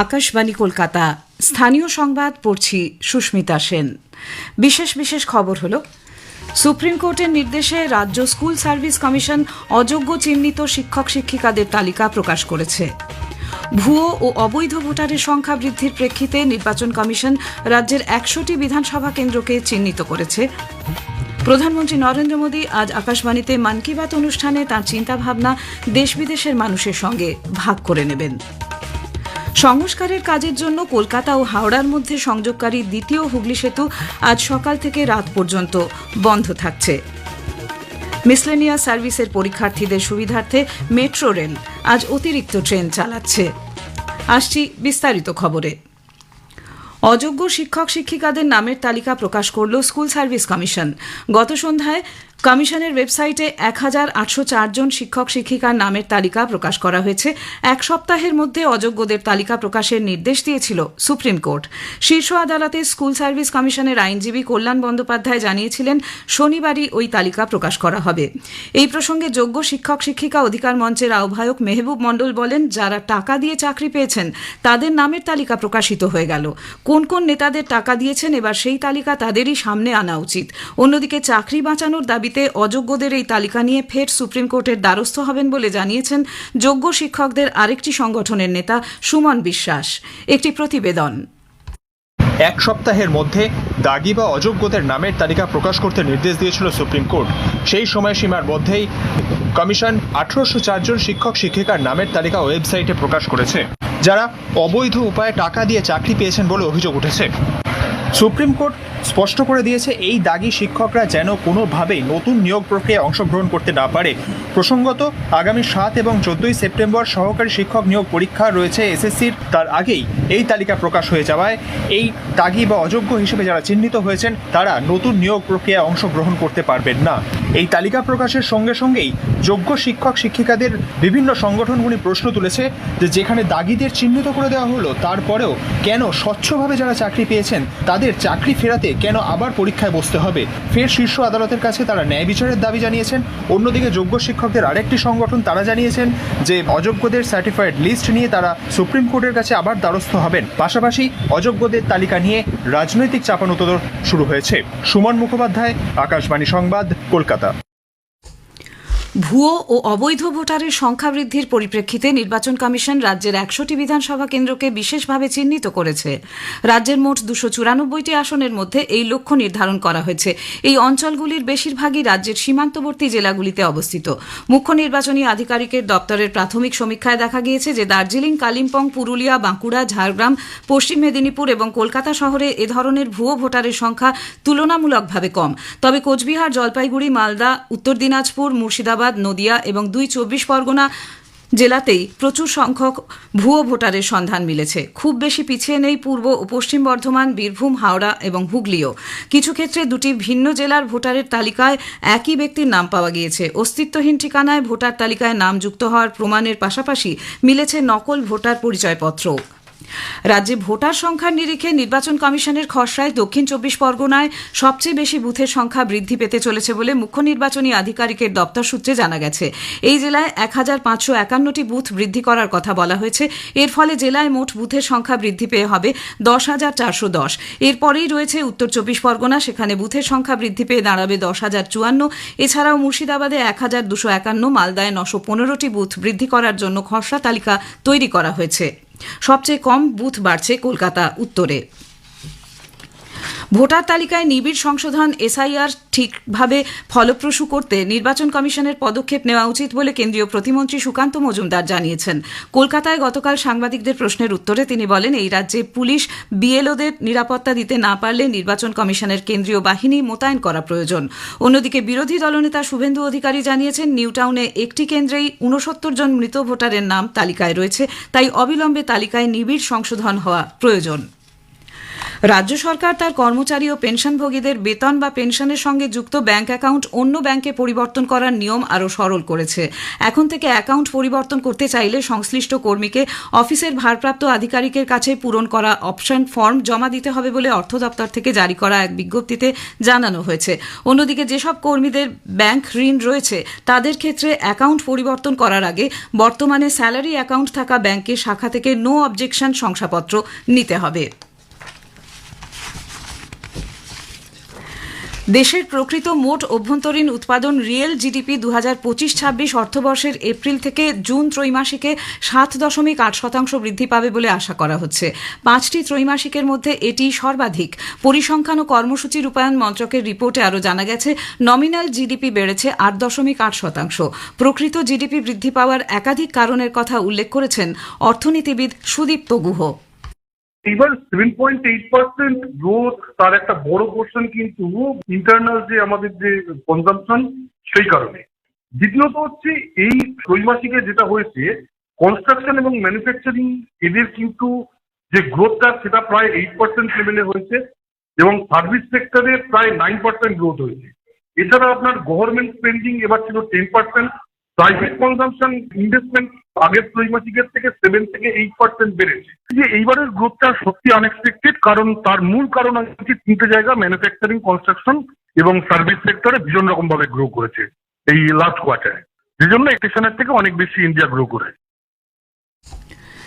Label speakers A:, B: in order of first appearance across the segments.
A: আকাশবাণী কলকাতা। স্থানীয় সংবাদ, পড়ছি সুস্মিতা সেন। বিশেষ বিশেষ খবর হলো, সুপ্রিম কোর্টের নির্দেশে রাজ্য স্কুল সার্ভিস কমিশন অযোগ্য চিহ্নিত শিক্ষক, শিক্ষিকাদের তালিকা প্রকাশ করেছে। ভুয়ো ও অবৈধ ভোটারের সংখ্যা বৃদ্ধির প্রেক্ষিতে নির্বাচন কমিশন রাজ্যের একশোটি বিধানসভা কেন্দ্রকে চিহ্নিত করেছে। প্রধানমন্ত্রী নরেন্দ্র মোদী আজ আকাশবাণীতে মন কি বাত অনুষ্ঠানে তাঁর চিন্তাভাবনা দেশ বিদেশের মানুষের সঙ্গে ভাগ করে নেবেন। সংস্কারের কাজের জন্য কলকাতা ও হাওড়ার মধ্যে সংযোগকারী দ্বিতীয় হুগলি সেতু আজ সকাল থেকে রাত পর্যন্ত বন্ধ থাকছে। মিসলেনিয়া সার্ভিসের পরীক্ষার্থীদের সুবিধার্থে মেট্রো রেল আজ অতিরিক্ত ট্রেন চালাচ্ছে। আসছি বিস্তারিত খবরে। অযোগ্য শিক্ষক শিক্ষিকাদের নামের তালিকা প্রকাশ করল স্কুল সার্ভিস কমিশন। গত সন্ধ্যায় কমিশনের ওয়েবসাইটে এক হাজার আটশো জন শিক্ষক শিক্ষিকার নামের তালিকা প্রকাশ করা হয়েছে। এক সপ্তাহের মধ্যে অযোগ্যদের তালিকা প্রকাশের নির্দেশ দিয়েছিল সুপ্রিম কোর্ট। শীর্ষ আদালতে স্কুল সার্ভিস কমিশনের আইনজীবী কল্যাণ বন্দ্যোপাধ্যায় জানিয়েছিলেন, শনিবারই ওই তালিকা প্রকাশ করা হবে। এই প্রসঙ্গে যোগ্য শিক্ষক শিক্ষিকা অধিকার মঞ্চের আহ্বায়ক মেহবুব মণ্ডল বলেন, যারা টাকা দিয়ে চাকরি পেয়েছেন, তাদের নামের তালিকা প্রকাশিত হয়ে গেল। কোন কোন নেতাদের টাকা দিয়েছেন, এবার সেই তালিকা তাদেরই সামনে আনা উচিত। অন্যদিকে চাকরি বাঁচানোর দাবিতে অযোগ্যদের এই তালিকা নিয়ে ফের সুপ্রিম কোর্টের দ্বারস্থ হবেন বলে জানিয়েছেন যোগ্য শিক্ষকদের আরেকটি সংগঠনের নেতা সুমন বিশ্বাস। একটি প্রতিবেদন।
B: এক সপ্তাহের মধ্যে দাগি বা অযোগ্যদের নামের তালিকা প্রকাশ করতে নির্দেশ দিয়েছিল সুপ্রিম কোর্ট। সেই সময়সীমার মধ্যেই কমিশন আঠারোশো চারজন শিক্ষক শিক্ষিকার নামের তালিকা ওয়েবসাইটে প্রকাশ করেছে, যারা অবৈধ উপায়ে টাকা দিয়ে চাকরি পেয়েছেন বলে অভিযোগ উঠেছে। সুপ্রিম কোর্ট স্পষ্ট করে দিয়েছে, এই দাগি শিক্ষকরা যেন কোনোভাবেই নতুন নিয়োগ প্রক্রিয়ায় অংশগ্রহণ করতে না পারে। প্রসঙ্গত, আগামী সাত এবং চোদ্দই সেপ্টেম্বর সহকারী শিক্ষক নিয়োগ পরীক্ষা রয়েছে এসএসসির। তার আগেই এই তালিকা প্রকাশ হয়ে যাওয়ায় এই দাগি বা অযোগ্য হিসেবে যারা চিহ্নিত হয়েছেন, তারা নতুন নিয়োগ প্রক্রিয়ায় অংশগ্রহণ করতে পারবেন না। এই তালিকা প্রকাশের সঙ্গে সঙ্গেই যোগ্য শিক্ষক, শিক্ষিকাদের বিভিন্ন সংগঠনগুলি প্রশ্ন তুলেছে যে, যেখানে দাগিদের চিহ্নিত করে দেওয়া হলো, তারপরেও কেন স্বচ্ছভাবে যারা চাকরি পেয়েছেন, তাদের চাকরি ফেরাতে কেন আবার পরীক্ষায় বসতে হবে? ফের শীর্ষ আদালতের কাছে তারা ন্যায় বিচারের দাবি জানিয়েছেন। অন্যদিকে যোগ্য শিক্ষকদের আরেকটি সংগঠন তারা জানিয়েছেন যে, অযোগ্যদের সার্টিফাইড লিস্ট নিয়ে তারা সুপ্রিম কোর্টের কাছে আবার দ্বারস্থ হবেন। পাশাপাশি অযোগ্যদের তালিকা নিয়ে রাজনৈতিক চাপানুতোদর শুরু হয়েছে। সুমন মুখোপাধ্যায়, আকাশবাণী সংবাদ, কলকাতা।
A: ভুয়ো ও অবৈধ ভোটারের সংখ্যা বৃদ্ধির পরিপ্রেক্ষিতে নির্বাচন কমিশন রাজ্যের একশোটি বিধানসভা কেন্দ্রকে বিশেষভাবে চিহ্নিত করেছে। রাজ্যের মোট দুশো চুরানব্বইটি আসনের মধ্যে এই লক্ষ্য নির্ধারণ করা হয়েছে। এই অঞ্চলগুলির বেশিরভাগই রাজ্যের সীমান্তবর্তী জেলাগুলিতে অবস্থিত। মুখ্য নির্বাচনী আধিকারিকের দপ্তরের প্রাথমিক সমীক্ষায় দেখা গিয়েছে যে দার্জিলিং, কালিম্পং, পুরুলিয়া, বাঁকুড়া, ঝাড়গ্রাম, পশ্চিম মেদিনীপুর এবং কলকাতা শহরে এ ধরনের ভুয়ো ভোটারের সংখ্যা তুলনামূলকভাবে কম। তবে কোচবিহার, জলপাইগুড়ি, মালদা, উত্তর দিনাজপুর, মুর্শিদাবাদ নদিয়া এবং দুই চব্বিশ পরগনা জেলাতেই প্রচুর সংখ্যক ভুয়ো ভোটারের সন্ধান মিলেছে। খুব বেশি পিছিয়ে নেই পূর্ব ও পশ্চিম বর্ধমান, বীরভূম, হাওড়া এবং হুগলিও। কিছু ক্ষেত্রে দুটি ভিন্ন জেলার ভোটারের তালিকায় একই ব্যক্তির নাম পাওয়া গিয়েছে। অস্তিত্বহীন ঠিকানায় ভোটার তালিকায় নাম যুক্ত হওয়ার প্রমাণের পাশাপাশি মিলেছে নকল ভোটার পরিচয়পত্র। রাজ্যে ভোটার সংখ্যার নিরিখে নির্বাচন কমিশনের খসড়ায় দক্ষিণ চব্বিশ পরগনায় সবচেয়ে বেশি বুথের সংখ্যা বৃদ্ধি পেতে চলেছে বলে মুখ্য নির্বাচনী আধিকারিকের দপ্তর সূত্রে জানা গেছে। এই জেলায় এক হাজার পাঁচশো একান্নটি বুথ বৃদ্ধি করার কথা বলা হয়েছে। এর ফলে জেলায় মোট বুথের সংখ্যা বৃদ্ধি পেয়ে হবে দশ হাজার চারশো দশ। এরপরেই রয়েছে উত্তর চব্বিশ পরগনা, সেখানে বুথের সংখ্যা বৃদ্ধি পেয়ে দাঁড়াবে দশ হাজার চুয়ান্ন। এছাড়াও মুর্শিদাবাদে এক হাজার দুশো একান্ন, মালদায় নশো পনেরোটি বুথ বৃদ্ধি করার জন্য খসড়া তালিকা তৈরি করা হয়েছে। সবচেয়ে কম বুথ বাড়ছে কলকাতা উত্তরে। ভোটার তালিকায় নিবিড় সংশোধন, এসআইআর ঠিকভাবে ফলপ্রসূ করতে নির্বাচন কমিশনের পদক্ষেপ নেওয়া উচিত বলে কেন্দ্রীয় প্রতিমন্ত্রী সুকান্ত মজুমদার জানিয়েছেন। কলকাতায় গতকাল সাংবাদিকদের প্রশ্নের উত্তরে তিনি বলেন, এই রাজ্যে পুলিশ বিএলওদের নিরাপত্তা দিতে না পারলে নির্বাচন কমিশনের কেন্দ্রীয় বাহিনী মোতায়েন করা প্রয়োজন। অন্যদিকে বিরোধী দলনেতা শুভেন্দু অধিকারী জানিয়েছেন নিউটাউনে একটি কেন্দ্রেই উনসত্তর জন মৃত ভোটারের নাম তালিকায় রয়েছে, তাই অবিলম্বে তালিকায় নিবিড় সংশোধন হওয়া প্রয়োজন। রাজ্য সরকার তার কর্মচারী ও পেনশনভোগীদের বেতন বা পেনশনের সঙ্গে যুক্ত ব্যাংক অ্যাকাউন্ট অন্য ব্যাংকে পরিবর্তন করার নিয়ম আরও সরল করেছে। এখন থেকে অ্যাকাউন্ট পরিবর্তন করতে চাইলে সংশ্লিষ্ট কর্মীকে অফিসের ভারপ্রাপ্ত আধিকারিকের কাছে পূরণ করা অপশন ফর্ম জমা দিতে হবে বলে অর্থ দপ্তর থেকে জারি করা এক বিজ্ঞপ্তিতে জানানো হয়েছে। অন্যদিকে যেসব কর্মীদের ব্যাংক ঋণ রয়েছে, তাদের ক্ষেত্রে অ্যাকাউন্ট পরিবর্তন করার আগে বর্তমানে স্যালারি অ্যাকাউন্ট থাকা ব্যাংকের শাখা থেকে নো অবজেকশন শংসাপত্র নিতে হবে। দেশের প্রকৃত মোট অভ্যন্তরীণ উৎপাদন রিয়েল জিডিপি দু হাজার পঁচিশ ছাব্বিশ অর্থবর্ষের এপ্রিল থেকে জুন ত্রৈমাসিকে সাত দশমিক আট শতাংশ বৃদ্ধি পাবে বলে আশা করা হচ্ছে। পাঁচটি ত্রৈমাসিকের মধ্যে এটি সর্বাধিক। পরিসংখ্যান ও কর্মসূচি রূপায়ণ মন্ত্রকের রিপোর্টে আরও জানা গেছে নমিনাল জিডিপি বেড়েছে আট দশমিক আট শতাংশ। প্রকৃত জিডিপি বৃদ্ধি পাওয়ার একাধিক কারণের কথা উল্লেখ করেছেন অর্থনীতিবিদ সুদীপ্ত গুহ।
C: এবার seven point eight percent growth তার একটা বড় পোর্শন কিন্তু ইন্টারনাল যে আমাদের যে কনজাম্পশন সেই কারণে। দ্বিতীয়ত হচ্ছে এই ত্রৈমাসিকে যেটা হয়েছে কনস্ট্রাকশন এবং ম্যানুফ্যাকচারিং এদের কিন্তু যে গ্রোথটা সেটা প্রায় এইট পার্সেন্ট লেভেলে হয়েছে এবং সার্ভিস সেক্টরে প্রায় নাইন পার্সেন্ট গ্রোথ হয়েছে। এছাড়া আপনার গভর্নমেন্ট স্পেন্ডিং এবার ছিল ten percent private consumption investment আগের ত্রৈমাসিকের থেকে সেভেন থেকে এইট পার্সেন্ট বেড়েছে। যে এইবারের গ্রোথটা সত্যি আনএক্সপেক্টেড কারণ তার মূল কারণ হচ্ছে তিনটে জায়গা ম্যানুফ্যাকচারিং কনস্ট্রাকশন এবং সার্ভিস সেক্টরে ভীষণ রকম ভাবে গ্রো করেছে এই লাস্ট কোয়ার্টারে যে জন্য একেশনের থেকে অনেক বেশি ইন্ডিয়া গ্রো করে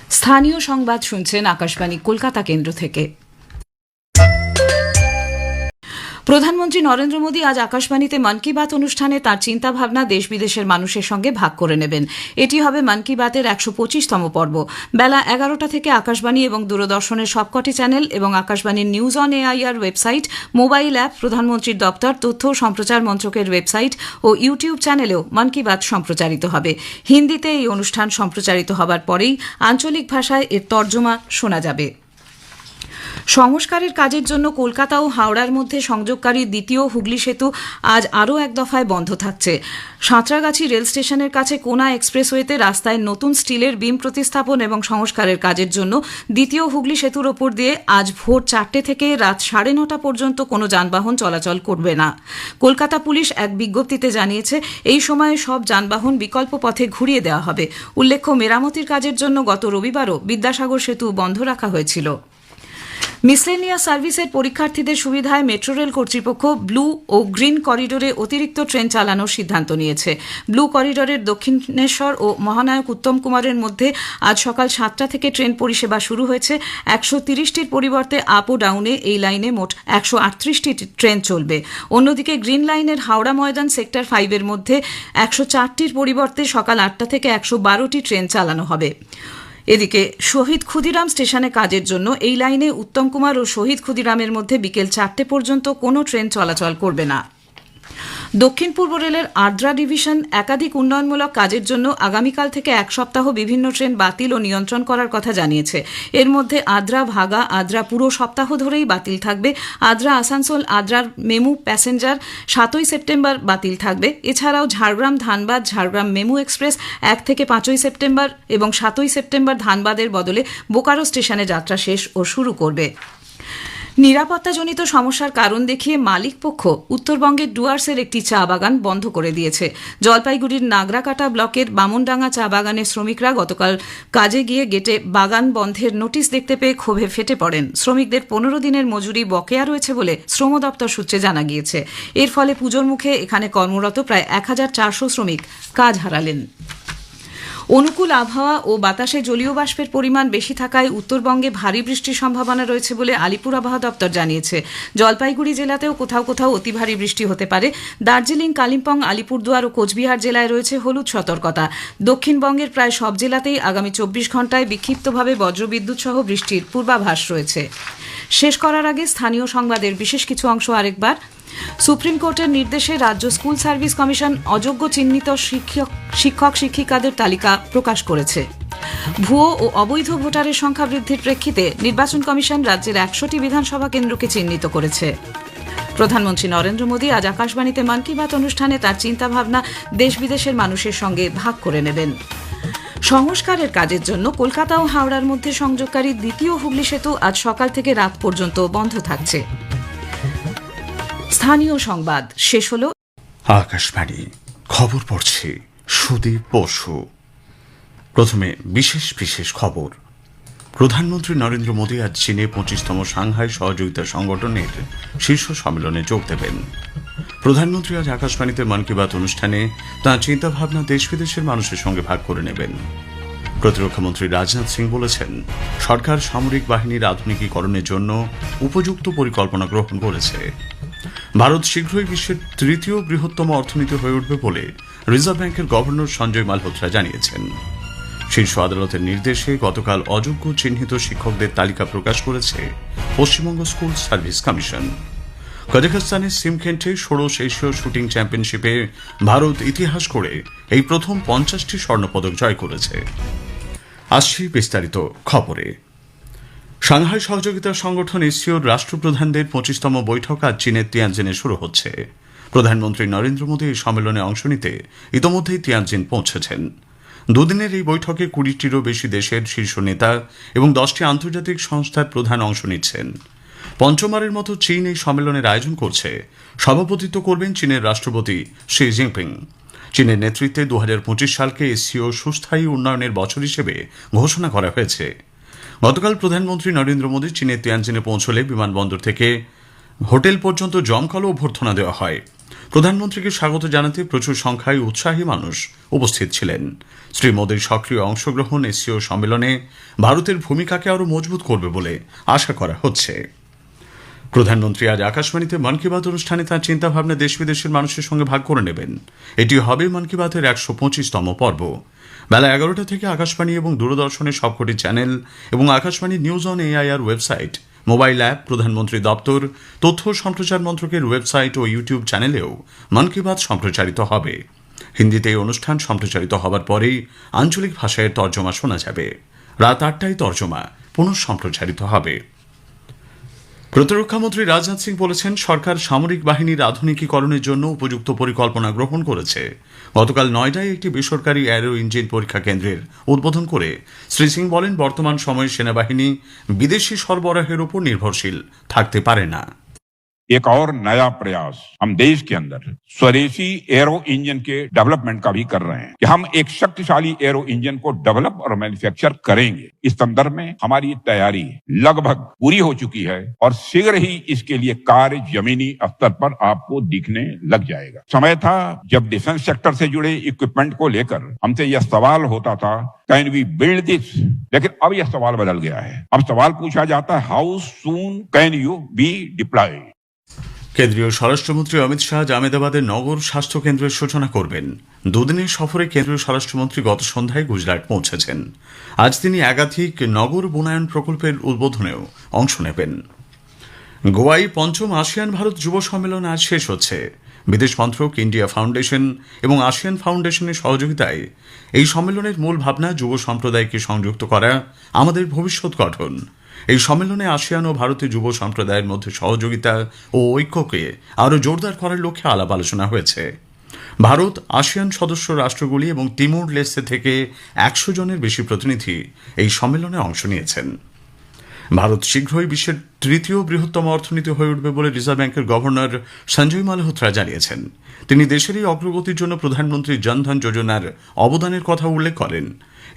A: স্থানীয় সংবাদ শুনছেন আকাশবাণী, কলকাতা কেন্দ্র থেকে। প্রধানমন্ত্রী নরেন্দ্র মোদী আজ আকাশবাণীতে মন কি বাত অনুষ্ঠানে তার চিন্তাভাবনা দেশ বিদেশের মানুষের সঙ্গে ভাগ করে নেবেন। এটি হবে মন কি বাতের একশো পঁচিশতম পর্ব। বেলা এগারোটা থেকে আকাশবাণী এবং দূরদর্শনের সবকটি চ্যানেল এবং আকাশবাণীর news on AIR website, mobile app, প্রধানমন্ত্রীর দপ্তর, তথ্য ও সম্প্রচার মন্ত্রকের ওয়েবসাইট ও ইউটিউব চ্যানেলেও মন কি বাত সম্প্রচারিত হবে। হিন্দিতে এই অনুষ্ঠান সম্প্রচারিত হবার পরেই আঞ্চলিক ভাষায় এর তর্জমা শোনা যাবে। সংস্কারের কাজের জন্য কলকাতা ও হাওড়ার মধ্যে সংযোগকারী দ্বিতীয় হুগলি সেতু আজ আরও এক দফায় বন্ধ থাকছে। সাঁতরাগাছি রেল স্টেশনের কাছে কোনা এক্সপ্রেসওয়েতে রাস্তায় নতুন স্টিলের বিম প্রতিস্থাপন এবং সংস্কারের কাজের জন্য দ্বিতীয় হুগলি সেতুর ওপর দিয়ে আজ ভোর চারটে থেকে রাত সাড়ে নটা পর্যন্ত কোনো যানবাহন চলাচল করবে না। কলকাতা পুলিশ এক বিজ্ঞপ্তিতে জানিয়েছে, এই সময়ে সব যানবাহন বিকল্প পথে ঘুরিয়ে দেওয়া হবে। উল্লেখ্য, মেরামতির কাজের জন্য গত রবিবারও বিদ্যাসাগর সেতু বন্ধ রাখা হয়েছিল। মিসলেনিয়াস সার্ভিসের পরীক্ষার্থীদের সুবিধায় মেট্রো রেল কর্তৃপক্ষ ব্লু ও গ্রিন করিডোরে অতিরিক্ত ট্রেন চালানোর সিদ্ধান্ত নিয়েছে। ব্লু করিডোরের দক্ষিণেশ্বর ও মহানায়ক উত্তম কুমারের মধ্যে আজ সকাল সাতটা থেকে ট্রেন পরিষেবা শুরু হয়েছে। একশো তিরিশটির পরিবর্তে আপ ও ডাউনে এই লাইনে মোট একশো আটত্রিশটি ট্রেন চলবে। অন্যদিকে গ্রিন লাইনের হাওড়া ময়দান সেক্টর ফাইভের মধ্যে একশো চারটির পরিবর্তে সকাল আটটা থেকে একশো বারোটি ট্রেন চালানো হবে। এদিকে শহীদ ক্ষুদিরাম স্টেশনে কাজের জন্য এই লাইনে উত্তম কুমার ও শহীদ ক্ষুদিরামের মধ্যে বিকেল চারটে পর্যন্ত কোনো ট্রেন চলাচল করবে না। দক্ষিণ পূর্ব রেলের আদ্রা ডিভিশন একাধিক উন্নয়নমূলক কাজের জন্য আগামীকাল থেকে এক সপ্তাহ বিভিন্ন ট্রেন বাতিল ও নিয়ন্ত্রণ করার কথা জানিয়েছে। এর মধ্যে আদ্রা, ভাগা, আদ্রা পুরো সপ্তাহ ধরেই বাতিল থাকবে। আদ্রা, আসানসোল, আদ্রার মেমু প্যাসেঞ্জার সাতই সেপ্টেম্বর বাতিল থাকবে। এছাড়াও ঝাড়গ্রাম, ধানবাদ, ঝাড়গ্রাম মেমু এক্সপ্রেস এক থেকে পাঁচই সেপ্টেম্বর এবং সাতই সেপ্টেম্বর ধানবাদের বদলে বোকারো স্টেশনে যাত্রা শেষ ও শুরু করবে। নিরাপত্তাজনিত সমস্যার কারণ দেখিয়ে মালিক পক্ষ উত্তরবঙ্গের ডুয়ার্সের একটি চা বাগান বন্ধ করে দিয়েছে। জলপাইগুড়ির নাগরাকাটা ব্লকের বামনডাঙ্গা চা বাগানের শ্রমিকরা গতকাল কাজে গিয়ে গেটে বাগান বন্ধের নোটিশ দেখতে পেয়ে ক্ষোভে ফেটে পড়েন। শ্রমিকদের পনেরো দিনের মজুরি বকেয়া রয়েছে বলে শ্রম দপ্তর সূত্রে জানা গিয়েছে। এর ফলে পুজোর মুখে এখানে কর্মরত প্রায় এক হাজার চারশো শ্রমিক কাজ হারালেন। অনুকূল আবহাওয়া ও বাতাসে জলীয় বাষ্পের পরিমাণ বেশি থাকায় উত্তরবঙ্গে ভারী বৃষ্টির সম্ভাবনা রয়েছে বলে আলিপুর আবহাওয়া দপ্তর জানিয়েছে। জলপাইগুড়ি জেলাতেও কোথাও কোথাও অতি ভারী বৃষ্টি হতে পারে। দার্জিলিং, কালিম্পং, আলিপুরদুয়ার ও কোচবিহার জেলায় রয়েছে হলুদ সতর্কতা। দক্ষিণবঙ্গের প্রায় সব জেলাতেই আগামী চব্বিশ ঘন্টায় বিক্ষিপ্তভাবে বজ্রবিদ্যুৎ সহ বৃষ্টির পূর্বাভাস রয়েছে। শেষ করার আগে স্থানীয় সংবাদের বিশেষ কিছু অংশ আরেকবার। সুপ্রিম কোর্টের নির্দেশে রাজ্য স্কুল সার্ভিস কমিশন অযোগ্য চিহ্নিত শিক্ষক শিক্ষক শিক্ষিকাদের তালিকা প্রকাশ করেছে। ভুয়ো ও অবৈধ ভোটারের সংখ্যা বৃদ্ধির প্রেক্ষিতে নির্বাচন কমিশন রাজ্যের একশোটি বিধানসভা কেন্দ্রকে চিহ্নিত করেছে। প্রধানমন্ত্রী নরেন্দ্র মোদী আজ আকাশবাণীতে মন কি বাত অনুষ্ঠানে তার চিন্তাভাবনা দেশ বিদেশের মানুষের সঙ্গে ভাগ করে নেবেন। সংস্কারের কাজের জন্য কলকাতা ও হাওড়ার মধ্যে সংযোগকারী দ্বিতীয় হুগলি সেতু আজ সকাল থেকে রাত পর্যন্ত বন্ধ থাকছে। স্থানীয় সংবাদ শেষ হলো।
D: আকাশবাণী, খবর পড়ছে সুদীপ বসু। প্রথমে বিশেষ বিশেষ খবর। প্রধানমন্ত্রী নরেন্দ্র মোদী আজ চীনে পঁচিশতম সাংহাই সহযোগিতা সংগঠনের শীর্ষ সম্মেলনে যোগ দেবেন। প্রধানমন্ত্রী আজ আকাশবাণীতে মন কি বাত অনুষ্ঠানে তাঁর চিন্তাভাবনা দেশ বিদেশের মানুষের সঙ্গে ভাগ করে নেবেন। প্রতিরক্ষামন্ত্রী রাজনাথ সিং বলেছেন, সরকার সামরিক বাহিনীর আধুনিকীকরণের জন্য উপযুক্ত পরিকল্পনা গ্রহণ করেছে। ভারত শীঘ্রই বিশ্বের তৃতীয় বৃহত্তম অর্থনীতি হয়ে উঠবে বলে রিজার্ভ ব্যাংকের গভর্নর সঞ্জয় মালহোত্রা জানিয়েছেন। শীর্ষ আদালতের নির্দেশে গতকাল অযোগ্য চিহ্নিত শিক্ষকদের তালিকা প্রকাশ করেছে পশ্চিমবঙ্গ স্কুল সার্ভিস কমিশন। কাজাখস্তানের সিমখেন্টে ষোড়শ এশীয় শুটিং চ্যাম্পিয়নশিপে ভারত ইতিহাস করে এই প্রথম পঞ্চাশটি স্বর্ণপদক জয় করেছে। আসছি বিস্তারিত খবরে। সাংহাই সহযোগিতা সংগঠন এসিওর রাষ্ট্রপ্রধানদের পঁচিশতম বৈঠক আজ চীনের তিয়ানজিনে শুরু হচ্ছে। প্রধানমন্ত্রী নরেন্দ্র মোদী এই সম্মেলনে অংশ নিতে ইতোমধ্যেই তিয়ানজিন পৌঁছেছেন। দুদিনের এই বৈঠকে কুড়িটিরও বেশি দেশের শীর্ষ নেতা এবং দশটি আন্তর্জাতিক সংস্থার প্রধান অংশ নিচ্ছেন। পঞ্চমবারের মতো চীন এই সম্মেলনের আয়োজন করছে। সভাপতিত্ব করবেন চীনের রাষ্ট্রপতি শি জিনপিং। চীনের নেতৃত্বে দু হাজার পঁচিশ সালকে এসিও সুস্থায়ী উন্নয়নের বছর হিসেবে ঘোষণা করা হয়েছে। গতকাল প্রধানমন্ত্রী নরেন্দ্র মোদী চীনের তিয়ানজিনে পৌঁছলে বিমানবন্দর থেকে হোটেল পর্যন্ত জমকালো অভ্যর্থনা দেওয়া হয়। প্রধানমন্ত্রীকে স্বাগত জানাতে প্রচুর সংখ্যায় উৎসাহী মানুষ উপস্থিত ছিলেন। শ্রী মোদীর সক্রিয় অংশগ্রহণ এসিও সম্মেলনে ভারতের ভূমিকাকে আরও মজবুত করবে বলে আশা করা হচ্ছে। প্রধানমন্ত্রী আজ আকাশবাণীতে মন কি বাত অনুষ্ঠানে তাঁর চিন্তাভাবনা দেশ বিদেশের মানুষের সঙ্গে ভাগ করে নেবেন। এটি হবে মন কি বাতের একশো পঁচিশতম পর্ব। বেলা এগারোটা থেকে আকাশবাণী এবং দূরদর্শনের সবকটি চ্যানেল এবং Akashvani news on AIR website mobile app, প্রধানমন্ত্রী দপ্তর, তথ্য সম্প্রচার মন্ত্রকের ওয়েবসাইট ও ইউটিউব চ্যানেলেও মন কি বাত সম্প্রচারিত হবে। হিন্দিতে এই অনুষ্ঠান সম্প্রচারিত হবার পরেই আঞ্চলিক ভাষায় তর্জমা শোনা যাবে। রাত আটটায় তর্জমা পুনঃ সম্প্রচারিত হবে। প্রতিরক্ষামন্ত্রী রাজনাথ সিং বলেছেন, সরকার সামরিক বাহিনীর আধুনিকীকরণের জন্য উপযুক্ত পরিকল্পনা গ্রহণ করেছে। গতকাল নয়ডায় একটি বেসরকারি অ্যারো ইঞ্জিন পরীক্ষা কেন্দ্রের উদ্বোধন করে শ্রী সিং বলেন, বর্তমান সময়ে সেনাবাহিনী বিদেশি সরবরাহের উপর নির্ভরশীল, থাকতে পারে না।
E: एक और नया प्रयास हम देश के अंदर स्वदेशी एरो इंजन के डेवलपमेंट का भी कर रहे हैं कि हम एक शक्तिशाली एरो इंजन को डेवलप और मैन्युफैक्चर करेंगे। इस संदर्भ में हमारी तैयारी लगभग पूरी हो चुकी है और शीघ्र ही इसके लिए कार्य जमीनी स्तर पर आपको दिखने लग जाएगा। समय था जब डिफेंस सेक्टर से जुड़े इक्विपमेंट को लेकर हमसे यह सवाल होता था, कैन वी बिल्ड दिस? लेकिन अब यह सवाल बदल गया है। अब सवाल पूछा जाता है, how soon can you be deployed?
D: কেন্দ্রীয় স্বরাষ্ট্রমন্ত্রী অমিত শাহ আহমেদাবাদের নগর স্বাস্থ্য কেন্দ্রের সূচনা করবেন। দুদিনের সফরে কেন্দ্রীয় স্বরাষ্ট্রমন্ত্রী গত সন্ধ্যায় গুজরাট পৌঁছেছেন। আজ তিনি একাধিক নগর বনায়ন প্রকল্পের উদ্বোধনেও অংশ নেবেন। গোয়ায় পঞ্চম আসিয়ান ভারত যুব সম্মেলন আজ শেষ হচ্ছে। বিদেশ মন্ত্রক ইন্ডিয়া ফাউন্ডেশন এবং আসিয়ান ফাউন্ডেশনের সহযোগিতায় এই সম্মেলনের মূল ভাবনা যুব সম্প্রদায়কে সংযুক্ত করা, আমাদের ভবিষ্যৎ গঠন। এই সম্মেলনে আসিয়ান ও ভারতীয় যুব সম্প্রদায়ের মধ্যে সহযোগিতা ও ঐক্যকে আরও জোরদার করার লক্ষ্যে আলাপ আলোচনা হয়েছে। ভারত, আসিয়ান সদস্য রাষ্ট্রগুলি এবং তিমুর লেসে থেকে একশো জনের বেশি প্রতিনিধি এই সম্মেলনে অংশ নিয়েছেন। ভারত শীঘ্রই বিশ্বের তৃতীয় বৃহত্তম অর্থনীতি হয়ে উঠবে বলে রিজার্ভ ব্যাংকের গভর্নর সঞ্জয় মালহোত্রা জানিয়েছেন। তিনি দেশের এই অগ্রগতির জন্য প্রধানমন্ত্রী জনধন যোজনার অবদানের কথা উল্লেখ করেন।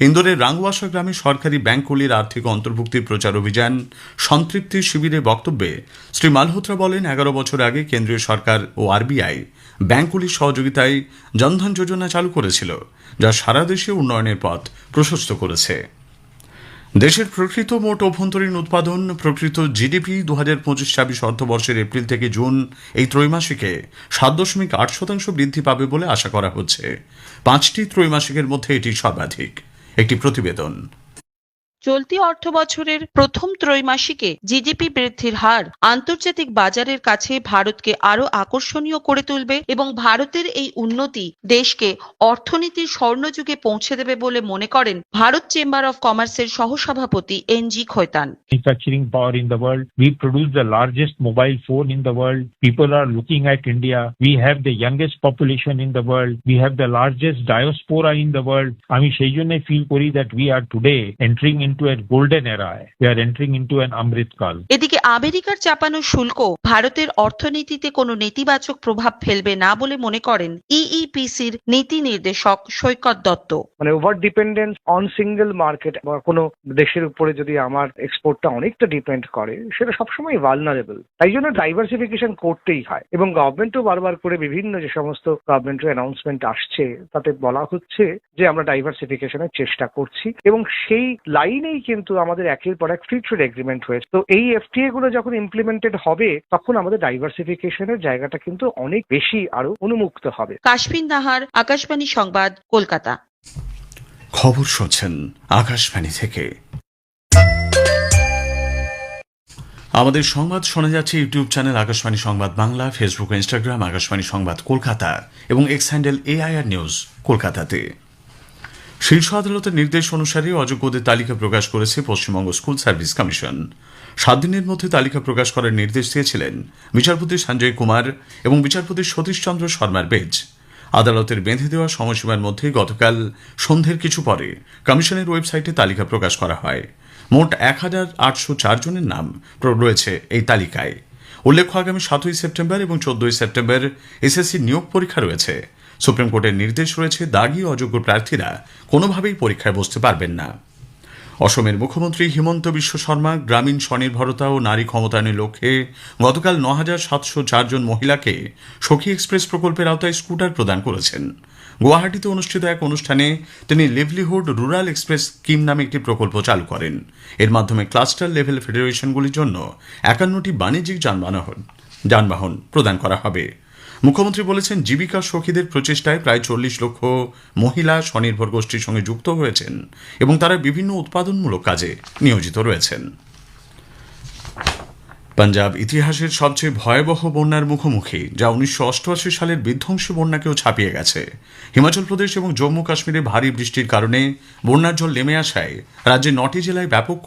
D: ইন্দোরের রাংওয়াসা গ্রামে সরকারি ব্যাংকগুলির আর্থিক অন্তর্ভুক্তির প্রচার অভিযান সন্তৃপ্তি শিবিরে বক্তব্যে শ্রী মালহোত্রা বলেন, এগারো বছর আগে কেন্দ্রীয় সরকার ও আরবিআই ব্যাংকগুলির সহযোগিতায় জনধন যোজনা চালু করেছিল, যা সারা দেশে উন্নয়নের পথ প্রশস্ত করেছে। দেশের প্রকৃত মোট অভ্যন্তরীণ উৎপাদন, প্রকৃত জিডিপি দু হাজার পঁচিশ ছাব্বিশ অর্থবর্ষের এপ্রিল থেকে জুন এই ত্রৈমাসিকে সাত দশমিক আট শতাংশ বৃদ্ধি পাবে বলে আশা করা হচ্ছে। পাঁচটি ত্রৈমাসিকের মধ্যে এটি সর্বাধিক। একটি প্রতিবেদন।
F: চলতি অর্থবছরের প্রথম ত্রৈমাসিকে জিডিপি বৃদ্ধির হার আন্তর্জাতিক বাজারের কাছে ভারতকে আরও আকর্ষণীয় করে তুলবে এবং ভারতের এই উন্নতি দেশকে অর্থনীতির স্বর্ণযুগে পৌঁছে দেবে বলে মনে করেন ভারত চেম্বার অফ কমার্সের সহসভাপতি N G Khaitan
G: manufacturing power in the world we produce the largest mobile phone in the world people are looking at India we have the youngest population in the world we have the largest the world আমি সেই জন্য feel করি that we are today entering into a golden era. We are entering into an Amrit Kal.
F: এদিকে আমেরিকার চাপানো শুল্ক ভারতের অর্থনীতিতে কোনো নেতিবাচক প্রভাব ফেলবে না বলে মনে করেন ইইপিসির নীতি নির্দেশক সৈকত দত্ত
H: মানে over dependence on single market বা কোনো দেশের উপরে যদি আমার এক্সপোর্টটা অনেকটা ডিপেন্ড করে সেটা সবসময় ভালনারেবল তাই জন্য ডাইভার্সিফিকেশন করতেই হয় এবং গভর্নমেন্টও বারবার করে বিভিন্ন যে সমস্ত গভর্নমেন্টের অ্যানাউন্সমেন্ট আসছে তাতে বলা হচ্ছে যে আমরা ডাইভার্সিফিকেশনের চেষ্টা করছি এবং সেই লাইনেই কিন্তু আমাদের একের পর এক ফ্রি ট্রেড এগ্রিমেন্ট হয়েছে। তো এই এফটিএ গুলো যখন ইমপ্লিমেন্টেড হবে তখন আমাদের ডাইভার্সিফিকেশনের জায়গাটা কিন্তু অনেক বেশি আরও উন্মুক্ত হবে।
F: কাশ্মীর নাহার আকাশবাণী সংবাদ কলকাতা।
D: খবর শুনছেন আকাশবাণী থেকে। আমাদের সংবাদ শোনা যাচ্ছে ইউটিউব চ্যানেল আকাশবাণী সংবাদ বাংলা ফেসবুক ইনস্টাগ্রাম আকাশবাণী সংবাদ কলকাতা এবং এক্স হ্যান্ডেল এআইআর নিউজ কলকাতাতে। শীর্ষ আদালতের নির্দেশ অনুসারে অযোগ্যদের তালিকা প্রকাশ করেছে পশ্চিমবঙ্গ স্কুল সার্ভিস কমিশন। সাত দিনের মধ্যে তালিকা প্রকাশ করার নির্দেশ দিয়েছিলেন বিচারপতি সঞ্জয় কুমার এবং বিচারপতি সতীশচন্দ্র শর্মার বেঞ্চ। আদালতের বেঁধে দেওয়া সময়সীমার মধ্যে গতকাল সন্ধ্যের কিছু পরে কমিশনের ওয়েবসাইটে তালিকা প্রকাশ করা হয়। মোট এক হাজার আটশো চার জনের নাম রয়েছে এই তালিকায়। উল্লেখ্য আগামী সাতই সেপ্টেম্বর এবং চোদ্দই সেপ্টেম্বর এসএসসি নিয়োগ পরীক্ষা রয়েছে। সুপ্রিম কোর্টের নির্দেশ রয়েছে দাগি অযোগ্য প্রার্থীরা কোনোভাবেই পরীক্ষায় বসতে পারবেন না। অসমের মুখ্যমন্ত্রী হিমন্ত বিশ্ব শর্মা, গ্রামীণ স্বনির্ভরতা ও নারী ক্ষমতায়নের লক্ষ্যে গতকাল ন হাজার সাতশো চারজন মহিলাকে সখী এক্সপ্রেস প্রকল্পের আওতায় স্কুটার প্রদান করেছেন। গুয়াহাটিতে অনুষ্ঠিত এক অনুষ্ঠানে তিনি লিভলিহুড রুরাল এক্সপ্রেস স্কিম নামে একটি প্রকল্প চালু করেন। এর মাধ্যমে ক্লাস্টার লেভেল ফেডারেশনগুলির জন্য একান্নটি বাণিজ্যিক যানবাহন যানবাহন প্রদান করা হবে। মুখ্যমন্ত্রী বলেছেন, জীবিকা সখীদের প্রচেষ্টায় প্রায় চল্লিশ লক্ষ মহিলা স্বনির্ভর গোষ্ঠীর সঙ্গে যুক্ত হয়েছেন এবং তারা বিভিন্ন উৎপাদনমূলক কাজে নিয়োজিত রয়েছেন। পাঞ্জাব ইতিহাসের সবচেয়ে ভয়াবহ বন্যার মুখোমুখি, যা উনিশশো অষ্টআশি সালের বিধ্বংসী বন্যাকেও ছাপিয়ে গেছে। হিমাচল প্রদেশ এবং জম্মু কাশ্মীরে ভারী বৃষ্টির কারণে বন্যার জল নেমে আসায় রাজ্যের নটি জেলায় ব্যাপক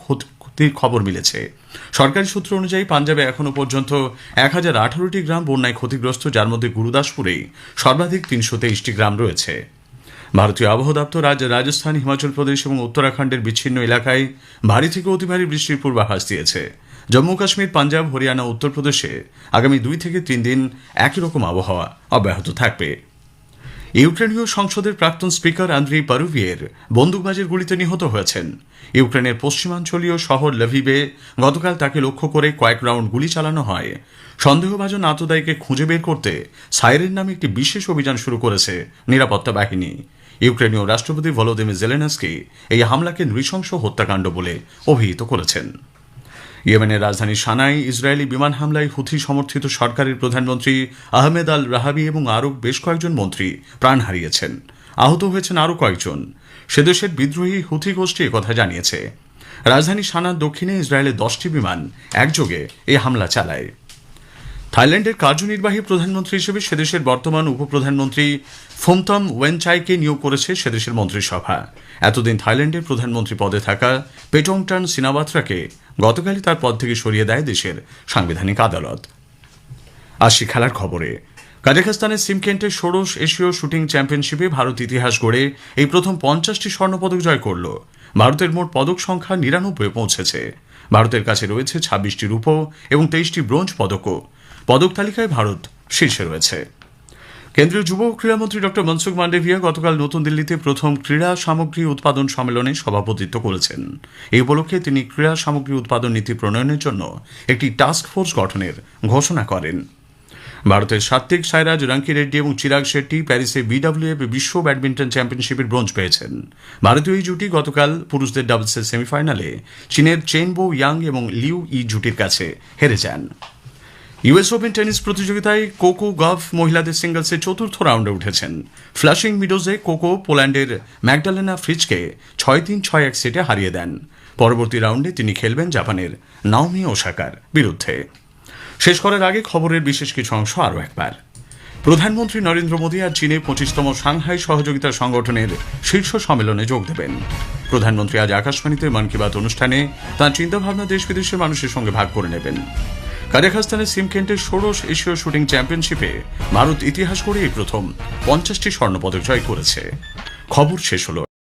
D: খবর মিলেছে। সরকারি সূত্র অনুযায়ী পাঞ্জাবে এখনও পর্যন্ত এক হাজার আঠারোটি গ্রাম বন্যায় ক্ষতিগ্রস্ত, যার মধ্যে গুরুদাসপুরেই সর্বাধিক তিনশো তেইশটি গ্রাম রয়েছে। ভারতীয় আবহাওয়া দপ্তর আজ রাজস্থান, হিমাচল প্রদেশ এবং উত্তরাখণ্ডের বিচ্ছিন্ন এলাকায় ভারী থেকে অতি ভারী বৃষ্টির পূর্বাভাস দিয়েছে। জম্মু কাশ্মীর, পাঞ্জাব, হরিয়ানা, উত্তরপ্রদেশে আগামী দুই থেকে তিন দিন একই রকম আবহাওয়া অব্যাহত থাকবে। ইউক্রেনীয় সংসদের প্রাক্তন স্পিকার আন্দ্রি পারুভিয়ের বন্দুকবাজের গুলিতে নিহত হয়েছেন। ইউক্রেনের পশ্চিমাঞ্চলীয় শহর লভিবে গতকাল তাকে লক্ষ্য করে কয়েক রাউন্ড গুলি চালানো হয়। সন্দেহভাজন আততায়ীকে খুঁজে বের করতে সাইরেন নামে একটি বিশেষ অভিযান শুরু করেছে নিরাপত্তা বাহিনী। ইউক্রেনীয় রাষ্ট্রপতি ভলোদিমির জেলেনাস্কি এই হামলাকে নৃশংস হত্যাকাণ্ড বলে অভিহিত করেছেন। ইয়েমেনের রাজধানী সানাই, ইসরায়েলি বিমান হামলায় হুথি সমর্থিত সরকারের প্রধানমন্ত্রী আহমেদ আল রাহাবি এবং আরও বেশ কয়েকজন মন্ত্রী প্রাণ হারিয়েছেন। আহত হয়েছেন আরও কয়েকজন। সে দেশের বিদ্রোহী হুথি গোষ্ঠী কথা জানিয়েছে। রাজধানী সানার দক্ষিণে ইসরায়েলের দশটি বিমান একযোগে এই হামলা চালায়। থাইল্যান্ডের কার্যনির্বাহী প্রধানমন্ত্রী হিসেবে সেদেশের বর্তমান উপপ্রধানমন্ত্রী ফুমতম ওয়েনচাইকে নিয়োগ করেছে সেদেশের মন্ত্রিসভা। এতদিন থাইল্যান্ডের প্রধানমন্ত্রী পদে থাকা পেটংটান সিনাবাত্রাকে গতকালই তার পদ থেকে সরিয়ে দেয় দেশের সাংবিধানিক আদালত। আসি খেলার খবরে, কাজাখস্তানের সিমকেন্টে ষোড়শ এশীয় শুটিং চ্যাম্পিয়নশিপে ভারত ইতিহাস গড়ে এই প্রথম পঞ্চাশটি স্বর্ণপদক জয় করল। ভারতের মোট পদক সংখ্যা নিরানব্বই পৌঁছেছে। ভারতের কাছে রয়েছে ছাব্বিশটি রূপ এবং তেইশটি ব্রোঞ্জ পদকও। পদক তালিকায় ভারত শীর্ষে রয়েছে। কেন্দ্রীয় যুব ও ক্রীড়ামন্ত্রী ডক্টর মনসুখ মান্ডেভিয়া গতকাল নতুন দিল্লিতে প্রথম ক্রীড়া সামগ্রী উৎপাদন সম্মেলনে সভাপতিত্ব করেছেন। এই উপলক্ষে তিনি ক্রীড়া সামগ্রী উৎপাদন নীতি প্রণয়নের জন্য একটি টাস্ক ফোর্স গঠনের ঘোষণা করেন। ভারতের সাত্বিক সাইরাজ রাঙ্কি রেড্ডি এবং চিরাগ শেট্টি প্যারিসে বিডব্লিউএফ বিশ্ব ব্যাডমিন্টন চ্যাম্পিয়নশিপের ব্রোঞ্জ পেয়েছেন। ভারতীয় এই জুটি গতকাল পুরুষদের ডাবলসের সেমিফাইনালে চীনের চেনবো ইয়াং এবং লিউ ই জুটির কাছে হেরে যান। ইউএস ওপেন টেনিস প্রতিযোগিতায় কোকো গভ মহিলাদের সিঙ্গলসে চতুর্থ রাউন্ডে উঠেছেন। ফ্লাশিং মিডোজে কোকো পোল্যান্ডের ম্যাকডালেনা ফ্রিজকে ছয় তিন ছয় এক সেটে হারিয়ে দেন। পরবর্তী রাউন্ডে তিনি খেলবেন জাপানের নাওমি ওসাকার বিরুদ্ধে। শেষ করার আগে খবরের বিশেষ কিছু অংশ আরও একবার। প্রধানমন্ত্রী নরেন্দ্র মোদী আজ চীনে পঁচিশতম সাংহাই সহযোগিতা সংগঠনের শীর্ষ সম্মেলনে যোগ দেবেন। প্রধানমন্ত্রী আজ আকাশবাণীতে মন কি বাত অনুষ্ঠানে তাঁর চিন্তাভাবনা দেশ বিদেশের মানুষের সঙ্গে ভাগ করে নেবেন। কাজাখস্তানের সিমকেন্টের ষোড়শ এশীয় শুটিং চ্যাম্পিয়নশিপে ভারত ইতিহাস করে এই প্রথম পঞ্চাশটি স্বর্ণপদক জয় করেছে। খবর শেষ হলো।